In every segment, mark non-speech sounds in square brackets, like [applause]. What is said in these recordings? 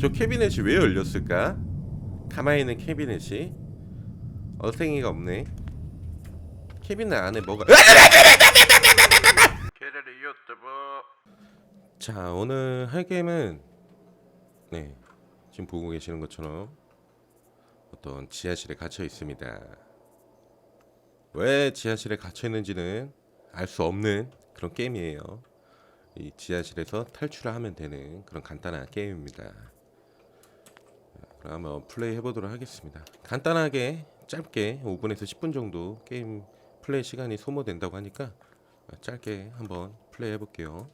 저 캐비넷이 왜 열렸을까? 가만히 있는 캐비넷이 어생이가 없네. 캐비넷 안에 뭐가? 자 오늘 할 게임은 네 지금 보고 계시는 것처럼 어떤 지하실에 갇혀 있습니다. 왜 지하실에 갇혀 있는지는 알 수 없는 그런 게임이에요. 이 지하실에서 탈출을 하면 되는 그런 간단한 게임입니다. 한번 플레이 해보도록 하겠습니다. 간단하게 짧게 5분에서 10분 정도 게임 플레이 시간이 소모된다고 하니까 짧게 한번 플레이 해볼게요.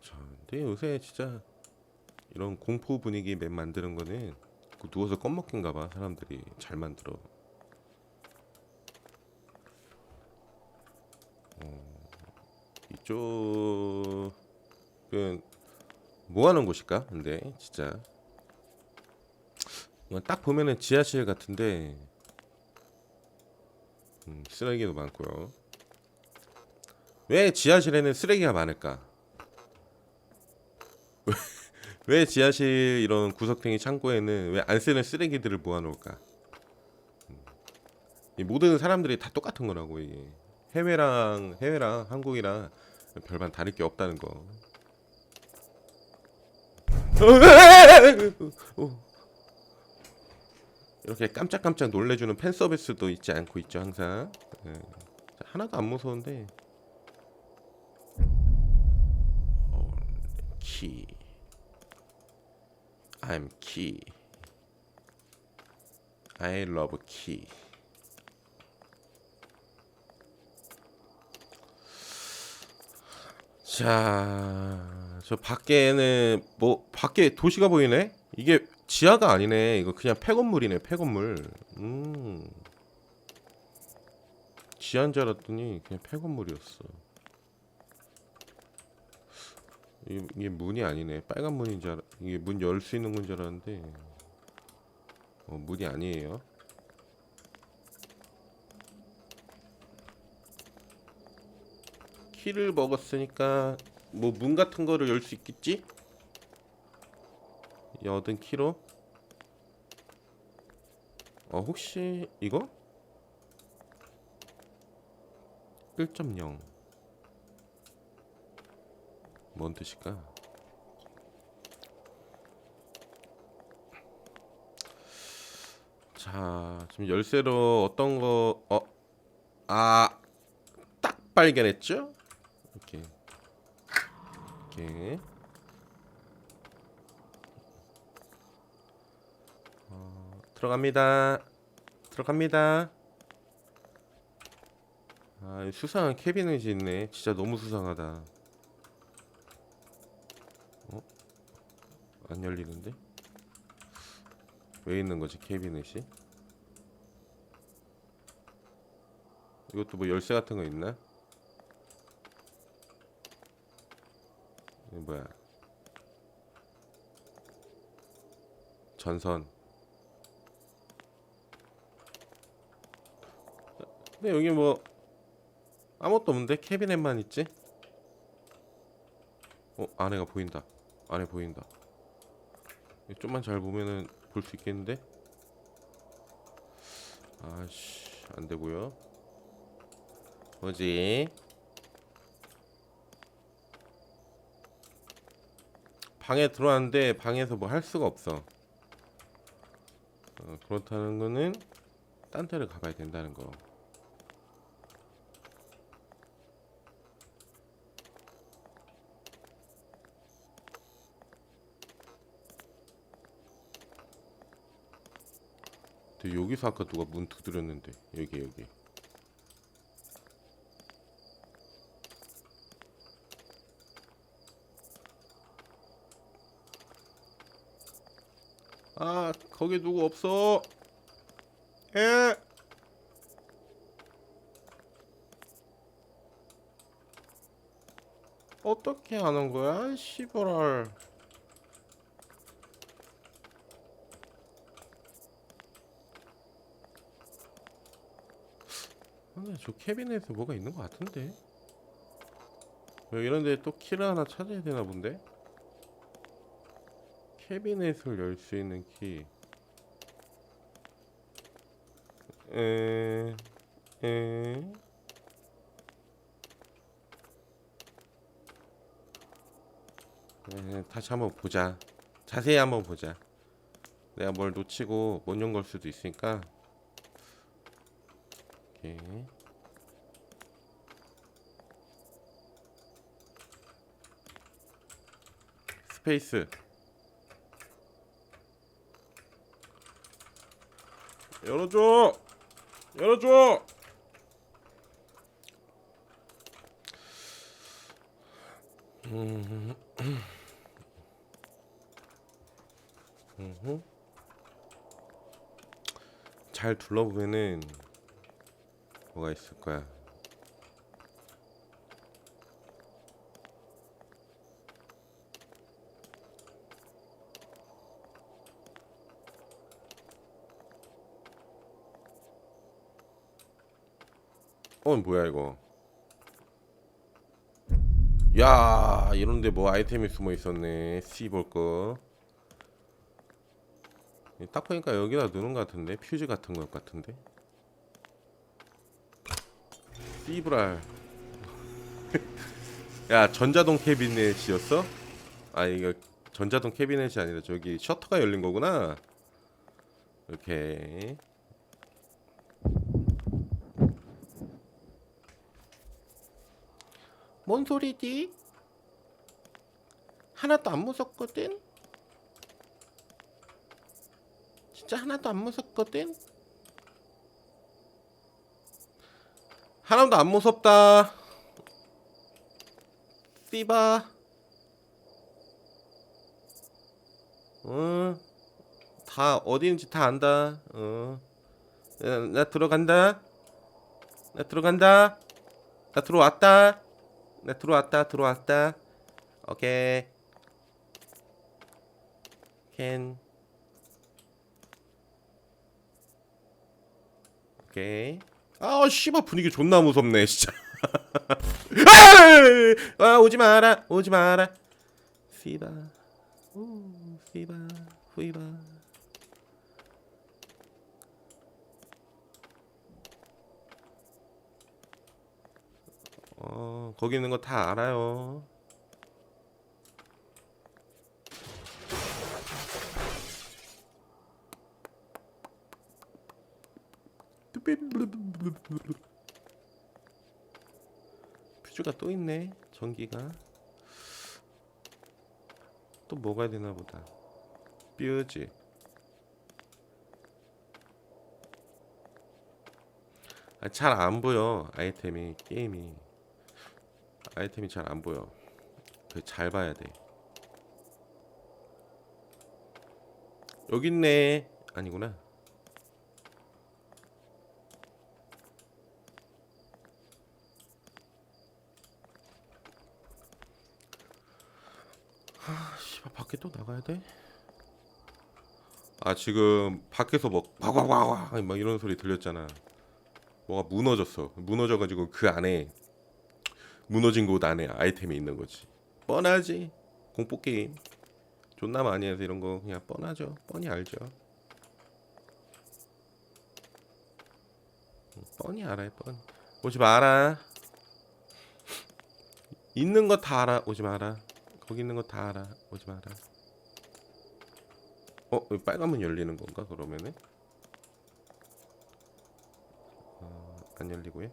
자, 근데 요새 진짜 이런 공포 분위기 맵 만드는 거는 그 누워서 껌먹긴가 봐 사람들이 잘 만들어. 이쪽은 뭐 하는 곳일까? 근데 진짜 딱 보면은 지하실 같은데 음, 쓰레기도 많고요. 왜 지하실에는 쓰레기가 많을까? 왜, [laughs] 왜 지하실 이런 구석탱이 창고에는 왜 안 쓰는 쓰레기들을 모아놓을까? 음, 이 모든 사람들이 다 똑같은 거라고 이게. 해외랑 해외랑 한국이랑 별반 다를 게 없다는 거. [laughs] 이렇게 깜짝깜짝 놀래주는 팬 서비스도 있지 않고 있죠 항상. 예. 자, 하나도 안 무서운데. 어, 키. I'm key. I love key. 자, 저 밖에는 뭐 밖에 도시가 보이네? 이게 지하가 아니네. 이거 그냥 폐건물이네. 폐건물. 음. 지하인 줄 알았더니 그냥 폐건물이었어. 이게, 문이 아니네. 빨간 문인 줄 알아. 이게 문 열 수 있는 건 줄 알았는데. 어, 문이 아니에요. 키를 먹었으니까 뭐 문 같은 거를 열 수 있겠지? 여든 키로 어 혹시 이거? 1.0 뭔 뜻일까? 자 지금 열쇠로 어떤 거 어? 아 딱 발견했죠? 이렇게 이렇게 어, 들어갑니다 들어갑니다 아, 이 수상한 캐비넷이 있네 진짜 너무 수상하다 어? 안 열리는데? 왜 있는 거지 캐비넷이? 이것도 뭐 열쇠 같은 거 있나? 이거 뭐야? 전선. 근데 여기 뭐 아무것도 없는데 캐비넷만 있지? 어 안에가 보인다. 안에 보인다. 좀만 잘 보면은 볼 수 있겠는데? 아씨 안 되고요. 뭐지? 방에 들어왔는데 방에서 뭐 할 수가 없어. 어, 그렇다는 거는 딴 데를 가봐야 된다는 거. 근데 여기서 아까 누가 문 두드렸는데 여기 여기. 아 거기 누구 없어? 에 어떻게 하는 거야 시벌 근데 저 캐비넷에 뭐가 있는 것 같은데? 왜 이런데 또 키를 하나 찾아야 되나 본데 캐비넷을 열 수 있는 키. 에, 에. 에, 다시 한번 보자. 자세히 한번 보자. 내가 뭘 놓치고 못 연 걸 수도 있으니까. 오케이. 스페이스. 열어줘. 열어줘. 잘 둘러보면은 뭐가 있을 거야. 어 뭐야 이거? 야 이런데 뭐 아이템이 숨어 있었네. C 볼 거. 딱 보니까 여기다 넣는 것 같은데 퓨즈 같은 것 같은데. 씨브랄. [laughs] 야 전자동 캐비넷이었어? 아 이거 전자동 캐비넷이 아니라 저기 셔터가 열린 거구나. 이렇게. 뭔 소리지? 하나도 안 무섭거든? 진짜 하나도 안 무섭거든? 하나도 안 무섭다. 띠바. 어. 다 어디인지 다 안다. 어. 나, 나 들어간다. 나 들어간다. 나 들어왔다. 나 들어왔다. 들어왔다. 오케이. 캔. 오케이. 아, 씨발 분위기 존나 무섭네, 진짜. [laughs] 아, 아, 오지 마라, 오지 마라. 씨바, 오, 씨바, 후이바. 어, 거기 있는 거 다 알아요. 퓨즈가 또 있네 전기가. 또 뭐가 되나 보다. 퓨즈. 아, 잘 안 보여 아이템이 게임이 아이템이 잘 안 보여 그잘 봐야 돼 여기 있네 아니구나 씨발 밖에 또 나가야 돼? 아 지금 밖에서 뭐 와와와와 막 이런 소리 들렸잖아. 뭐가 무너졌어. 무너져 가지고 그 안에 무너진 곳 안에 아이템이 있는 거지. 뻔하지. 공포 게임. 존나 많이 해서 이런 거 그냥 뻔하죠. 뻔히 알죠. 뻔히 알아요. 뻔. 오지 마라. 있는 거 다 알아. 오지 마라. 거기 있는 거 다 알아. 오지 마라. 어, 빨간 문 열리는 건가? 그러면은 어, 안 열리고요.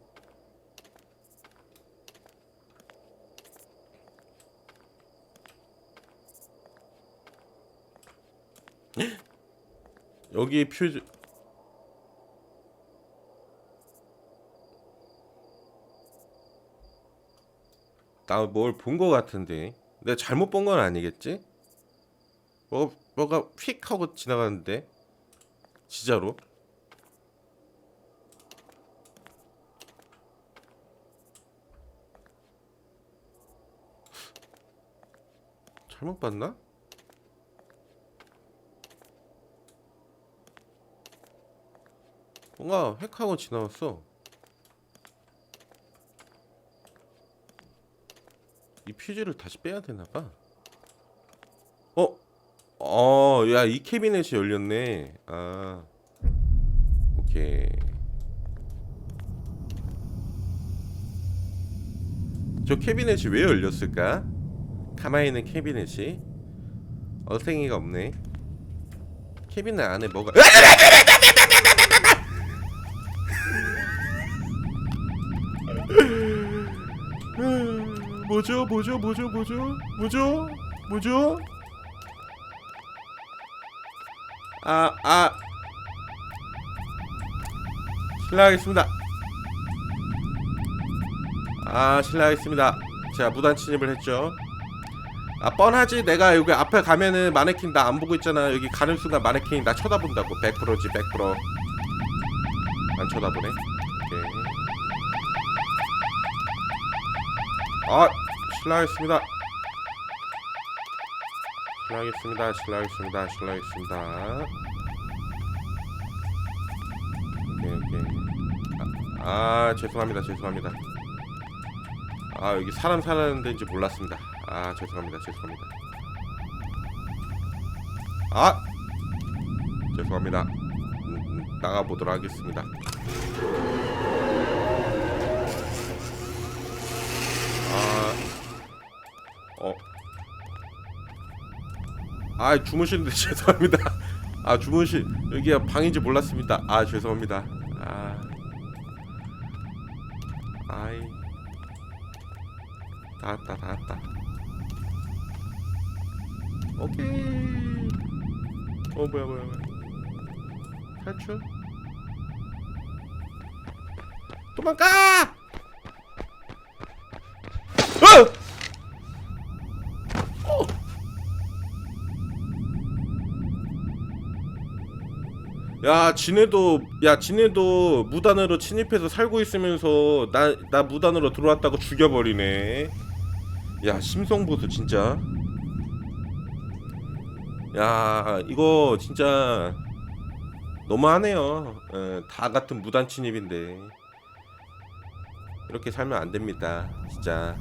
여기 퓨즈 나 뭘 본 거 같은데 내가 잘못 본 건 아니겠지? 뭐 뭐가 휙 하고 지나가는데 진짜로? 잘못 봤나? 뭔가 획하고 지나갔어. 이 퓨즈를 다시 빼야 되나 봐. 어? 어, 야, 이 캐비넷이 열렸네. 아, 오케이. 저 캐비넷이 왜 열렸을까? 가만히 있는 캐비넷이 어생이가 없네. 캐비넷 안에 뭐가? 뭐죠? 뭐죠? 뭐죠? 뭐죠? 뭐죠? 뭐죠? 아, 아. 실례하겠습니다. 아, 실례하겠습니다. 제가 무단 침입을 했죠. 아, 뻔하지. 내가 여기 앞에 가면은 마네킹 나 안 보고 있잖아. 여기 가는 순간 마네킹 나 쳐다본다고. 100%지, 100%. 안 쳐다보네. 오케이. 아, 실례하겠습니다. 실례하겠습니다. 실례하겠습니다. 실례하겠습니다. 오케이, 오케이. 아, 아, 죄송합니다. 죄송합니다. 아, 여기 사람 사는 데인지 몰랐습니다. 아, 죄송합니다. 죄송합니다. 아! 죄송합니다. 음, 음, 나가 보도록 하겠습니다. 아, 어. 아, 주무시는데 [laughs] 죄송합니다. 아, 주무시 여기가 방인지 몰랐습니다. 아, 죄송합니다. 아, 아이, 다 왔다, 다 왔다. 오케이. 어, 뭐야, 뭐야, 뭐야. 탈출? 도망가! 어! 야, 지네도 야, 지네도 무단으로 침입해서 살고 있으면서 나 나 무단으로 들어왔다고 죽여버리네. 야, 심성 보수 진짜. 야, 이거 진짜 너무하네요. 에, 다 같은 무단 침입인데 이렇게 살면 안 됩니다. 진짜.